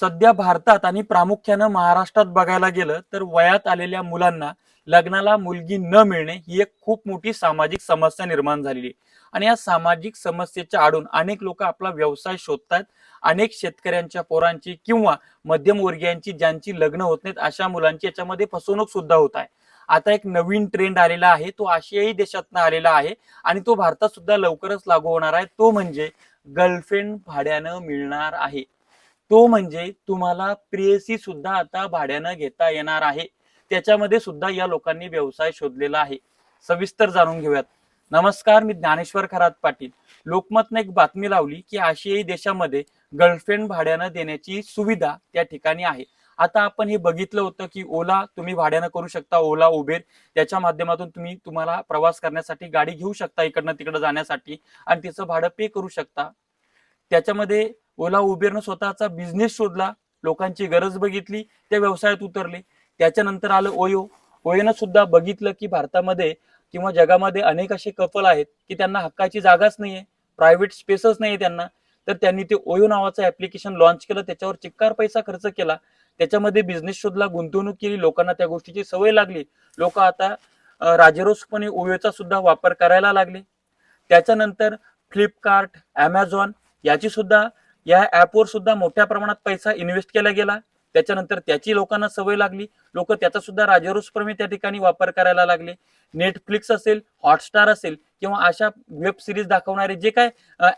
सध्या भारतात आणि प्रामुख्यानं महाराष्ट्रात बघायला गेलं तर वयात आलेल्या मुलांना लग्नाला मुलगी न मिळणे ही एक खूप मोठी सामाजिक समस्या निर्माण झालेली आहे. आणि या सामाजिक समस्येच्या आडून अनेक लोक आपला व्यवसाय शोधतात अनेक शेतकऱ्यांच्या पोरांची किंवा मध्यमवर्गीयांची ज्यांची लग्न होत नाहीत अशा मुलांची याच्यामध्ये फसवणूक सुद्धा होत आहे. आता एक नवीन ट्रेंड आलेला आहे तो आशियाई देशातनं आलेला आहे आणि तो भारतात सुद्धा लवकरच लागू होणार आहे. तो म्हणजे गर्लफ्रेंड भाड्यानं मिळणार आहे. तो म्हणजे तुम्हाला प्रेयसी सुद्धा आता भाड्यानं घेता येणार आहे. त्याच्यामध्ये सुद्धा या लोकांनी व्यवसाय शोधलेला आहे. सविस्तर जाणून घेऊयात. नमस्कार मी ज्ञानेश्वर खरात पाटील. लोकमतने एक बातमी लावली की आशियाई देशामध्ये गर्लफ्रेंड भाड्यानं देण्याची सुविधा त्या ठिकाणी आहे. आता आपण हे बघितलं होतं की ओला तुम्ही भाड्यानं करू शकता ओला उबेर. त्याच्या माध्यमातून तुम्ही तुम्हाला प्रवास करण्यासाठी गाडी घेऊ शकता इकडनं तिकडं जाण्यासाठी. आणि तिचं भाडं पे करू शकता. त्याच्यामध्ये ओला उबेरनं स्वतःचा बिझनेस शोधला लोकांची गरज बघितली त्या व्यवसायात उतरले. त्याच्यानंतर आलं ओयो. ओयोनं सुद्धा बघितलं की भारतामध्ये किंवा जगामध्ये अनेक असे कपल आहेत की त्यांना हक्काची जागाच नाहीये प्रायव्हेट स्पेसच नाहीये त्यांना. तर त्यांनी ते ओयो नावाचं ऍप्लिकेशन लॉन्च केलं त्याच्यावर चिक्कार पैसा खर्च केला. त्याच्यामध्ये बिझनेस शोधला गुंतवणूक केली लोकांना त्या गोष्टीची सवय लागली. लोक आता राजेरोसपणे ओयोचा सुद्धा वापर करायला लागले. त्याच्यानंतर फ्लिपकार्ट ॲमेझॉन याची सुद्धा या ऍपवर सुद्धा मोठ्या प्रमाणात पैसा इन्व्हेस्ट केला गेला. त्याच्यानंतर त्याची लोकांना सवय लागली. लोक त्याचा सुद्धा राजरोसप्रमे त्या ठिकाणी वापर करायला लागले. नेटफ्लिक्स असेल हॉटस्टार असेल किंवा अशा वेब सिरीज दाखवणारे जे काय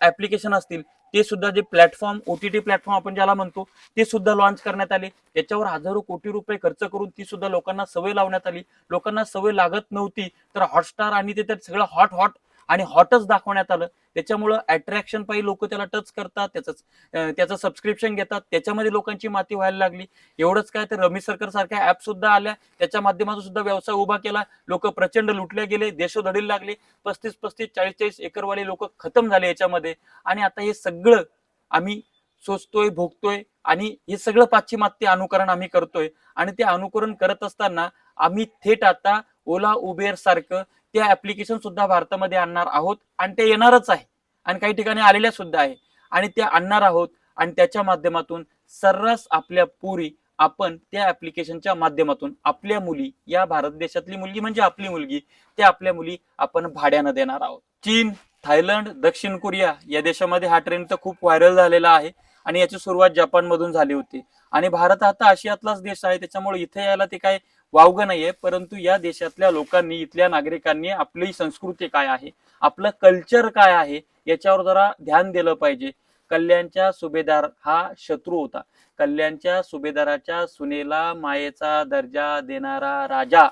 ऍप्लिकेशन असतील ते सुद्धा जे platform O T T platform आपण ज्याला म्हणतो ते सुद्धा लॉन्च करण्यात आले. त्याच्यावर हजारो कोटी रुपये खर्च करून ती सुद्धा लोकांना सवय लावण्यात आली. लोकांना सवय लागत नव्हती. तर हॉटस्टार आणि ते तर सगळं हॉट हॉट आणि हॉटच दाखवण्यात आलं. त्याच्यामुळं अट्रॅक्शन पाहिजे लोक त्याला टच करतात त्याचं त्याचं सबस्क्रिप्शन घेतात त्याच्यामध्ये लोकांची माती व्हायला लागली. एवढंच काय तर रमी सरकार सारख्या ऍप सुद्धा आल्या. त्याच्या माध्यमातून सुद्धा व्यवसाय उभा केला. लोक प्रचंड लुटले गेले देशोधडील लागले. पस्तीस पस्तीस चाळीस चाळीस एकरवाले लोक खतम झाले याच्यामध्ये. आणि आता हे सगळं आम्ही सोचतोय भोगतोय आणि हे सगळं पाश्चिमात्य अनुकरण आम्ही करतोय. आणि ते अनुकरण करत असताना आम्ही थेट आता ओला उबेर सारखं ते ऍप्लिकेशन सुद्धा भारतामध्ये आणणार आहोत आणि ते येणारच आहे. आणि काही ठिकाणी आलेल्या सुद्धा आहे. आणि ते आणणार आहोत आणि त्याच्या माध्यमातून सर्रास आपल्या पुरी आपण त्या ऍप्लिकेशनच्या माध्यमातून आपल्या मुली या भारत देशातली मुलगी म्हणजे आपली मुलगी त्या आपल्या मुली आपण भाड्यानं देणार आहोत. चीन थायलंड दक्षिण कोरिया या देशामध्ये हा ट्रेंड तर खूप व्हायरल झालेला आहे आणि याची सुरुवात जपान मधून झाली होती. आणि भारत आता आशियातलाच देश आहे त्याच्यामुळे इथे यायला ते काय वावगं नाहीये परंतु या देशातल्या लोकांनी इथल्या नागरिकांनी आपली संस्कृती काय आहे आपलं कल्चर काय आहे याच्यावर जरा ध्यान दिलं पाहिजे. कल्याणच्या सुभेदार हा शत्रू होता. कल्याणच्या सुभेदाराच्या सुनेला मायेचा दर्जा देणारा राजा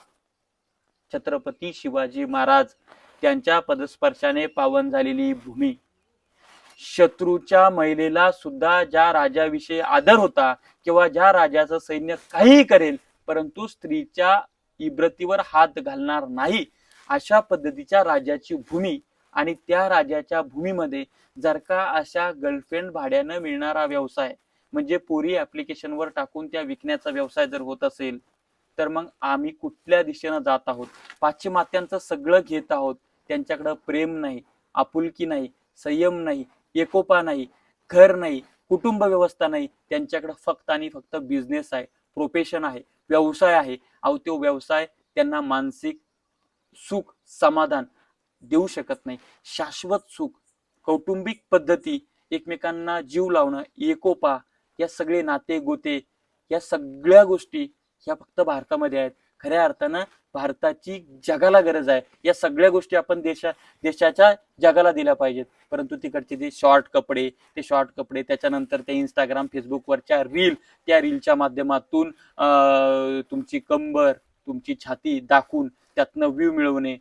छत्रपती शिवाजी महाराज त्यांच्या पदस्पर्शाने पावन झालेली भूमी. शत्रूच्या महिलेला सुद्धा ज्या राजाविषयी आदर होता किंवा ज्या राजाचं सैन्य काही करेल परंतु स्त्रीच्या इब्रतीवर हात घालणार नाही अशा पद्धतीच्या राजाची भूमी आणि त्या राजाच्या भूमीमध्ये जर का अशा गर्लफ्रेंड भाड्यानं मिळणारा व्यवसाय म्हणजे पोरी ऍप्लिकेशनवर टाकून त्या विकण्याचा व्यवसाय जर होत असेल तर मग आम्ही कुठल्या दिशेनं जात आहोत? पाश्चिमात्यांचं सगळं घेत आहोत. त्यांच्याकडं प्रेम नाही आपुलकी नाही संयम नाही एकोपा नाही घर नाही कुटुंब व्यवस्था नाही. त्यांच्याकडे फक्त आणि फक्त बिझनेस आहे. प्रोफेशन आहे व्यवसाय आहे. अहो तो व्यवसाय त्यांना मानसिक सुख समाधान देऊ शकत नाही. शाश्वत सुख कौटुंबिक पद्धती एकमेकांना जीव लावणं एकोपा या सगळे नाते गोते या सगळ्या गोष्टी ह्या फक्त भारतामध्ये आहेत. खऱ्या अर्थानं भारताची जगाला गरज आहे. या सगळ्या गोष्टी आपण देशा देशाच्या जगाला दिल्या पाहिजेत. परंतु तिकडचे ते शॉर्ट कपडे ते शॉर्ट कपडे त्याच्यानंतर ते इंस्टाग्राम फेसबुकवरच्या रील त्या रीलच्या माध्यमातून तुमची कंबर तुमची छाती दाखवून त्यातनं व्ह्यू मिळवणे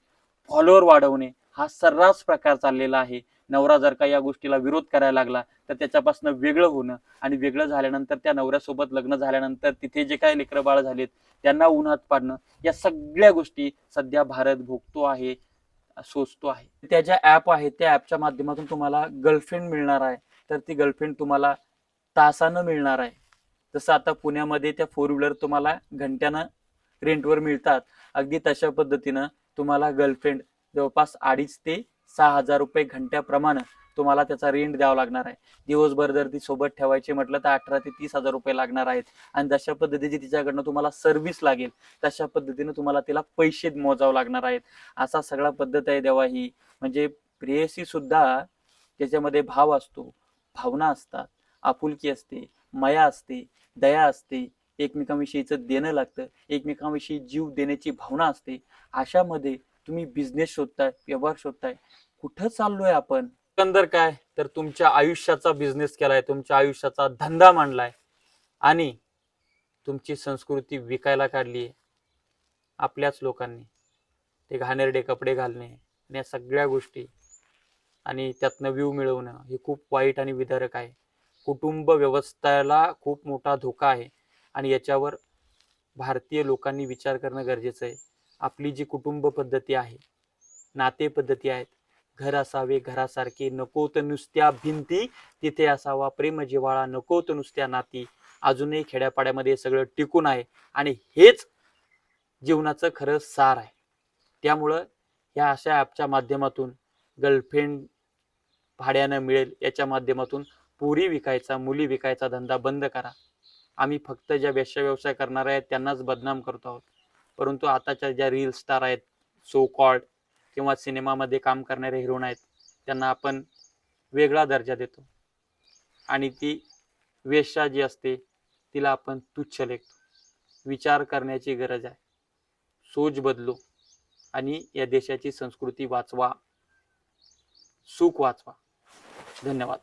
फॉलोअर वाढवणे हा सर्रास प्रकार चाललेला आहे. नवरा जर का या गोष्टीला विरोध करायला लागला तर त्याच्यापासून वेगळं होणं आणि वेगळं झाल्यानंतर त्या नवऱ्यासोबत लग्न झाल्यानंतर तिथे जे काही लेकरं बाळ झालेत त्यांना उन्हात पाडणं या सगळ्या गोष्टी सध्या भारत भोगतो आहे सोचतो आहे. त्या ज्या ऍप आहेत त्या ऍपच्या माध्यमातून तुम्हाला गर्लफ्रेंड मिळणार आहे. तर ती गर्लफ्रेंड तुम्हाला तासानं मिळणार आहे. जसं आता पुण्यामध्ये त्या फोर व्हीलर तुम्हाला घंट्यानं रेंटवर मिळतात. अगदी तशा पद्धतीनं तुम्हाला गर्लफ्रेंड जवळपास अडीच ते सहा हजार रुपये घंट्याप्रमाणे तुम्हाला त्याचा रेंट द्यावा लागणार आहे. दिवसभर जर ती सोबत ठेवायची म्हटलं तर अठरा ते तीस हजार रुपये लागणार आहेत. आणि जशा पद्धतीची तिच्याकडनं तुम्हाला सर्व्हिस लागेल तशा पद्धतीने तुम्हाला तिला पैसे मोजावं लागणार आहेत. असा सगळा पद्धत आहे देवा ही. म्हणजे प्रेयसी सुद्धा त्याच्यामध्ये भाव असतो भावना असतात आपुलकी असते मया असते दया असते एकमेकांविषयीचं देणं लागतं एकमेकांविषयी जीव देण्याची भावना असते. अशामध्ये तुम्ही बिझनेस शोधताय व्यवहार शोधताय कुठं चाललोय आपण? एकंदर काय? तर तुमच्या आयुष्याचा बिझनेस केलाय तुमच्या आयुष्याचा धंदा मांडलाय. आणि तुमची संस्कृती विकायला काढली आहे आपल्याच लोकांनी. ते घाणेरडे कपडे घालणे आणि या सगळ्या गोष्टी. आणि त्यातनं व्यू मिळवणं हे खूप वाईट आणि विदारक आहे. कुटुंब व्यवस्थेला खूप मोठा धोका आहे. आणि याच्यावर भारतीय लोकांनी विचार करणं गरजेचं आहे. आपली जी कुटुंब पद्धती आहे नाते पद्धती आहेत घर असावे घरासारखे नको तर नुसत्या भिंती तिथे असावा प्रेम जिव्हाळा नको तर नुसत्या नाती. अजूनही खेड्यापाड्यामध्ये सगळं टिकून आहे आणि हेच जीवनाचं खरं सार आहे. त्यामुळं ह्या अशा ॲपच्या माध्यमातून गर्लफ्रेंड भाड्यानं मिळेल याच्या माध्यमातून पुरी विकायचा मुली विकायचा धंदा बंद करा. आम्ही फक्त ज्या वेश्या व्यवसाय करणारे आहेत त्यांनाच बदनाम करतो आहोत. परंतु आताच्या ज्या रील स्टार आहेत सो कॉल्ड किंवा सिनेमामध्ये काम करणारे हिरोन आहेत त्यांना आपण वेगळा दर्जा देतो. आणि ती वेश्या जी असते तिला आपण तुच्छ लेखतो. विचार करण्याची गरज आहे. सोच बदलो आणि या देशाची संस्कृती वाचवा. सुख वाचवा. धन्यवाद.